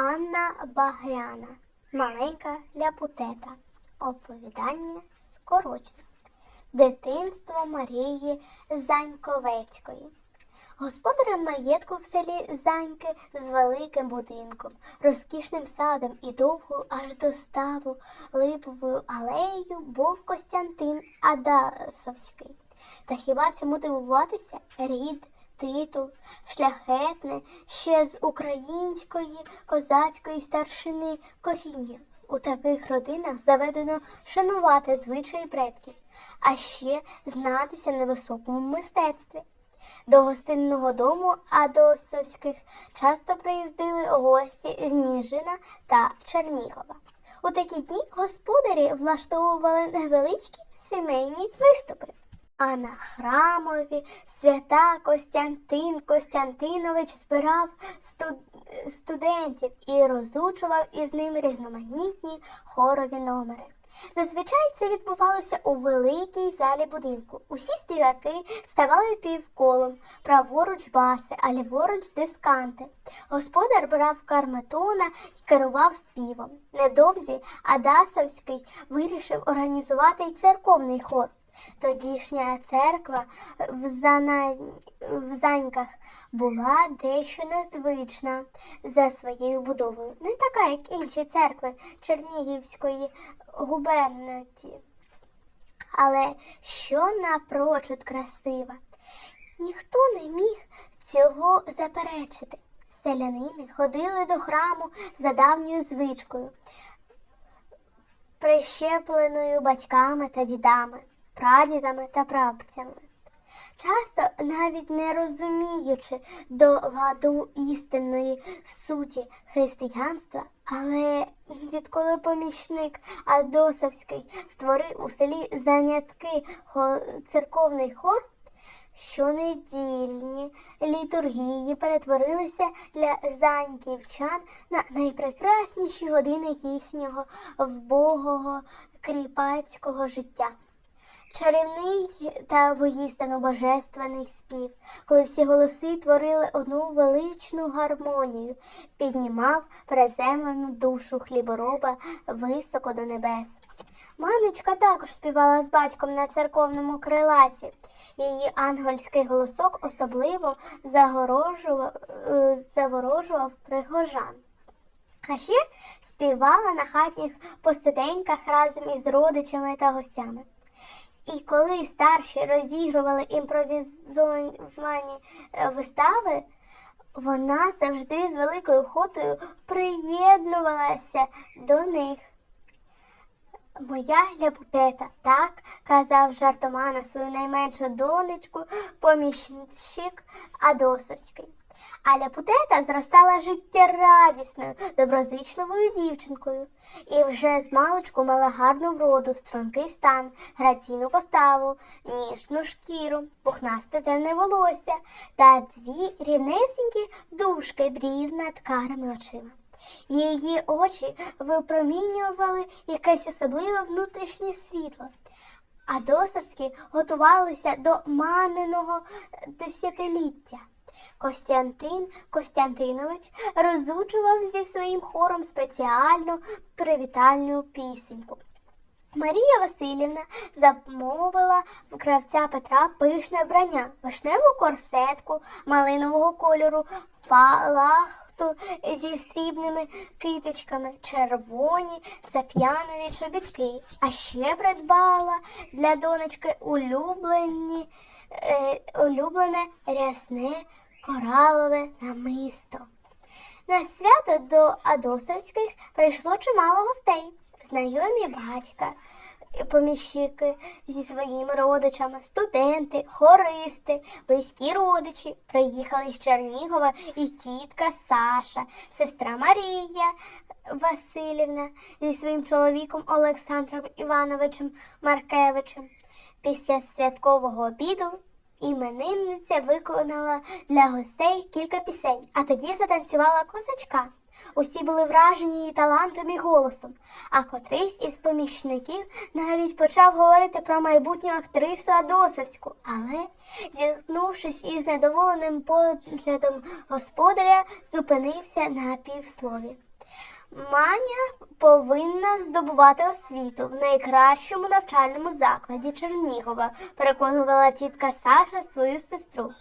Анна Багряна, маленька ляпутета. Оповідання скорочене. Дитинство Марії Заньковецької. Господарем маєтку в селі Заньки з великим будинком, розкішним садом і довгою аж до ставу липовою алеєю був Костянтин Адасовський. Та хіба цьому дивуватися? Рід, титул, шляхетне, ще з української козацької старшини коріння. У таких родинах заведено шанувати звичаї предків, а ще знатися на високому мистецтві. До гостинного дому Адосовських часто приїздили гості з Ніжина та Чернігова. У такі дні господарі влаштовували невеличкі сімейні виступи. А на храмові свята Костянтин Костянтинович збирав студ- студентів і розучував із ним різноманітні хорові номери. Зазвичай це відбувалося у великій залі будинку. Усі співаки ставали півколом, праворуч баси, а ліворуч дисканти. Господар брав карметона і керував співом. Невдовзі Адасовський вирішив організувати й церковний хор. Тодішня церква в, Зана... в Заньках була дещо незвична за своєю будовою, не така, як інші церкви Чернігівської губернаті, але що напрочуд красива. Ніхто не міг цього заперечити. Селянини ходили до храму за давньою звичкою, прищепленою батьками та дідами, прадідами та прабцями. Часто, навіть не розуміючи до ладу істинної суті християнства, але відколи помічник Адосовський створив у селі занятки церковний хор, щонедільні літургії перетворилися для заньківчан на найпрекрасніші години їхнього вбогого кріпацького життя. Чарівний та воїстину божественний спів, коли всі голоси творили одну величну гармонію, піднімав приземлену душу хлібороба високо до небес. Манечка також співала з батьком на церковному криласі. Її ангельський голосок особливо загорожував, е, заворожував пригожан. А ще співала на хатніх посиденьках разом із родичами та гостями. І коли старші розігрували імпровізовані е, вистави, вона завжди з великою охотою приєднувалася до них. Моя ляпутета, так казав жартома на свою найменшу донечку, поміщик Адосовський. А ляпутета зростала життєрадісною, доброзичливою дівчинкою, і вже з маличку мала гарну вроду, стрункий стан, граційну поставу, ніжну шкіру, пухнасте темне волосся та дві рівнесенькі дужки брів над карими очима. Її очі випромінювали якесь особливе внутрішнє світло. А досовські готувалися до маниного десятиліття. Костянтин Костянтинович розучував зі своїм хором спеціальну привітальну пісеньку. Марія Васильівна замовила в кравця Петра пишне вбрання, вишневу корсетку малинового кольору, палахту зі срібними китичками, червоні зап'янові чобітки, а ще придбала для донечки улюблені, е, улюблене рясне коралове намисто. На свято до Адосовських прийшло чимало гостей, знайомі батька, поміщики зі своїми родичами, студенти, хористи, близькі родичі. Приїхали з Чернігова і тітка Саша, сестра Марія Васильівна зі своїм чоловіком Олександром Івановичем Маркевичем. Після святкового обіду іменинниця виконала для гостей кілька пісень, а тоді затанцювала козачка. Усі були вражені її талантом і голосом, а котрийсь із помічників навіть почав говорити про майбутню актрису Адосовську, але, зіткнувшись із недоволеним поглядом господаря, зупинився на півслові. Маня повинна здобувати освіту в найкращому навчальному закладі Чернігова, переконувала тітка Саша свою сестру.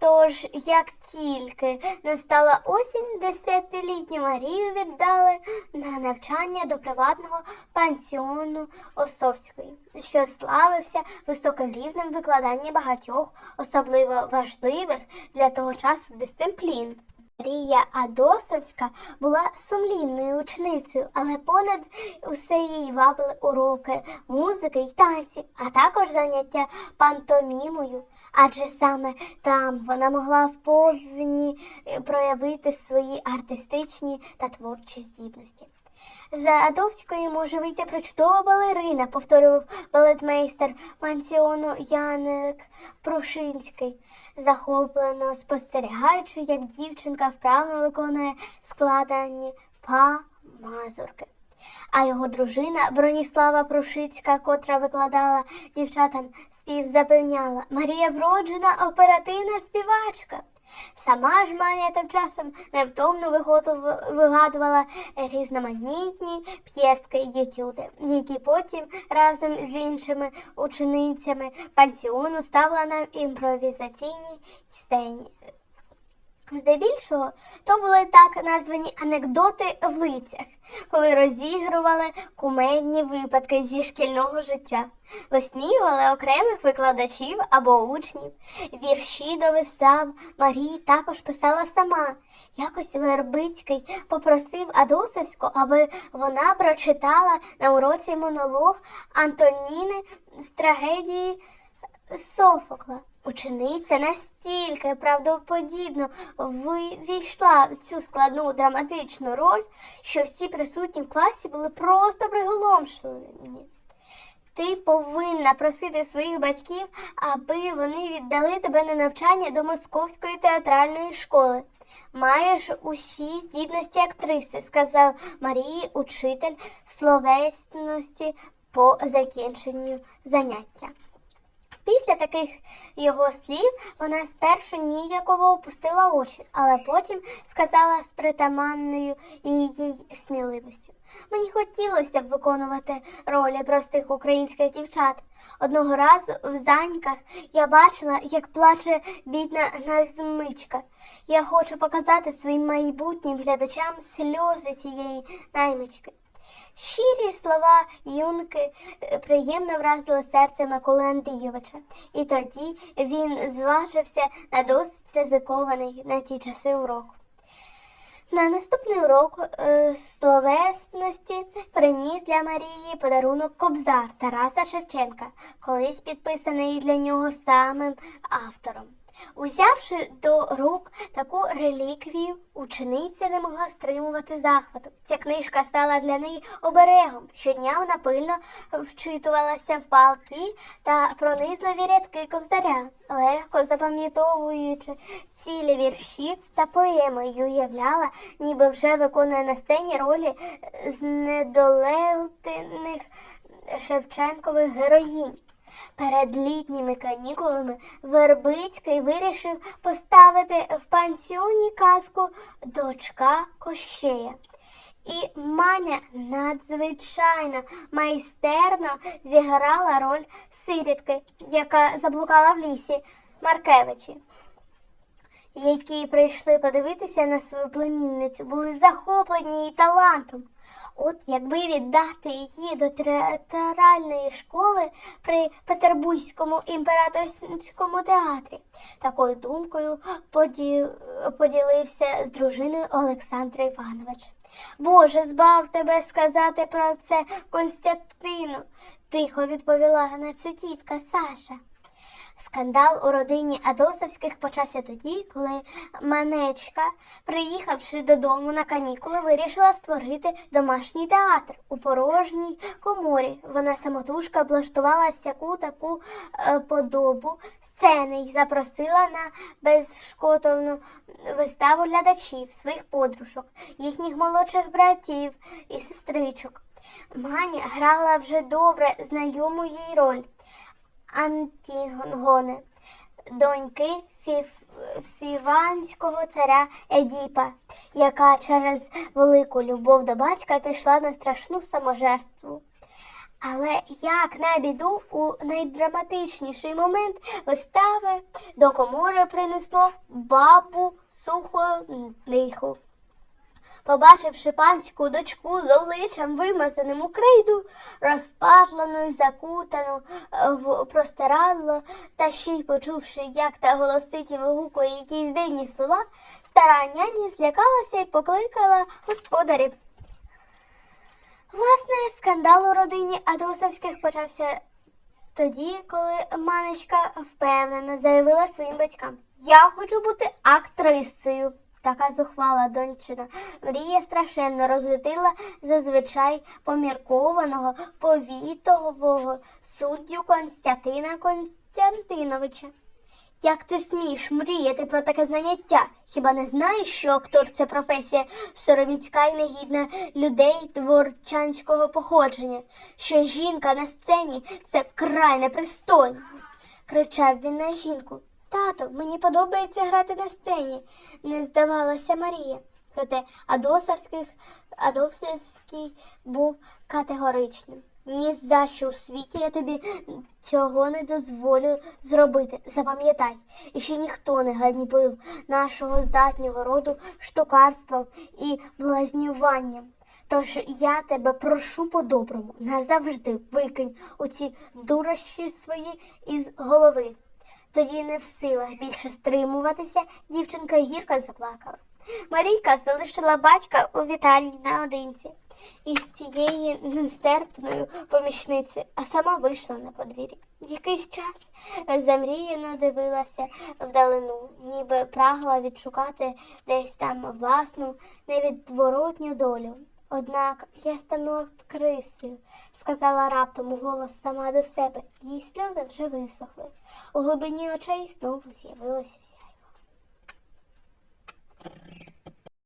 Тож, як тільки настала осінь, десятилітню Марію віддали на навчання до приватного пансіону Осовської, що славився високим рівнем викладання багатьох, особливо важливих для того часу дисциплін. Марія Адосовська була сумлінною ученицею, але понад усе її вабили уроки музики й танців, а також заняття пантомімою, адже саме там вона могла вповні проявити свої артистичні та творчі здібності. За Адовської може вийти причудова балерина, повторював балетмейстер пансіону Яник Прушинський, захоплено спостерігаючи, як дівчинка вправно виконує складені па-мазурки. А його дружина Броніслава Прушицька, котра викладала дівчатам спів, запевняла Марія вроджена оперативна співачка. Сама ж Маня тим часом невтомно вигадувала різноманітні п'єстки і етюди, які потім разом з іншими ученицями пансіону ставила на імпровізаційній сцені. Здебільшого то були так названі анекдоти в лицях, коли розігрували кумедні випадки зі шкільного життя, висміювали окремих викладачів або учнів. Вірші до вистав Марії також писала сама. Якось Вербицький попросив Адосовську, аби вона прочитала на уроці монолог Антоніни з трагедії Софокла. Учениця настільки правдоподібно війшла в цю складну драматичну роль, що всі присутні в класі були просто приголомшені. Ти повинна просити своїх батьків, аби вони віддали тебе на навчання до Московської театральної школи. Маєш усі здібності актриси, сказав Марії учитель словесності по закінченню заняття. Після таких його слів вона спершу ніяково опустила очі, але потім сказала з притаманною їй сміливістю. Мені хотілося б виконувати ролі простих українських дівчат. Одного разу в заньках я бачила, як плаче бідна назмичка. Я хочу показати своїм майбутнім глядачам сльози цієї наймички. Щирі слова юнки е, приємно вразили серце Миколи Андрійовича, і тоді він зважився на досить ризикований на ті часи урок. На наступний урок е, словесності приніс для Марії подарунок Кобзар Тараса Шевченка, колись підписаний для нього самим автором. Узявши до рук таку реліквію, учениця не могла стримувати захвату. Ця книжка стала для неї оберегом. Щодня вона пильно вчитувалася в палки та пронизливі рядки ковзаря, легко запам'ятовуючи цілі вірші та поеми, й уявляла, ніби вже виконує на сцені ролі знедолетених Шевченкових героїнь. Перед літніми канікулами Вербицький вирішив поставити в пансіоні казку Дочка Кощея. І Маня надзвичайно майстерно зіграла роль сирітки, яка заблукала в лісі Маркевичі. Які прийшли подивитися на свою племінницю, були захоплені її талантом. От якби віддати її до театральної школи при Петербурзькому імператорському театрі. Такою думкою поді... поділився з дружиною Олександр Іванович. Боже, збав тебе сказати про це Константину, тихо відповіла на це тітка Саша. Скандал у родині Адосовських почався тоді, коли Манечка, приїхавши додому на канікули, вирішила створити домашній театр у порожній коморі. Вона самотужка облаштувала всяку таку е, подобу сцени і запросила на безшкотовну виставу глядачів, своїх подружок, їхніх молодших братів і сестричок. Маня грала вже добре знайому їй роль. Антігони. доньки фіванського царя Едіпа, яка через велику любов до батька пішла на страшну саможертву. Але як на біду у найдраматичніший момент вистави до комори принесло бабу сухониху. Побачивши панську дочку з обличчям вимазаним у крейду, розпатлену і закутану е, в простирадло, та ще й почувши, як та голосить і вигукує якісь дивні слова, стара няня злякалася і покликала господарів. Власне, скандал у родині Адосовських почався тоді, коли манечка впевнено заявила своїм батькам: Я хочу бути актрисою. Така зухвала дончина. Мрія страшенно розлютила зазвичай поміркованого повітового суддю Константина Константиновича. Як ти смієш мріяти про таке заняття? Хіба не знаєш, що актор це професія сороміцька і негідна людей творчанського походження, що жінка на сцені це вкрай непристойно? кричав він на жінку. Тато, мені подобається грати на сцені, не здавалася Марія. Проте Адосовських, Адосовський був категоричним. Ні за що у світі я тобі цього не дозволю зробити. Запам'ятай, і ще ніхто не ганьбив нашого здатнього роду штукарством і блазнюванням. Тож я тебе прошу по-доброму, назавжди викинь оці дурощі свої із голови. Тоді не в силах більше стримуватися, дівчинка гірко заплакала. Марійка залишила батька у вітальні наодинці із цієї нестерпною помічниці, а сама вийшла на подвір'я. Якийсь час замріяно дивилася вдалину, ніби прагла відшукати десь там власну невідворотню долю. Однак я стану актрисою, сказала раптом у голос сама до себе. Її сльози вже висохли. У глибині очей знову з'явилося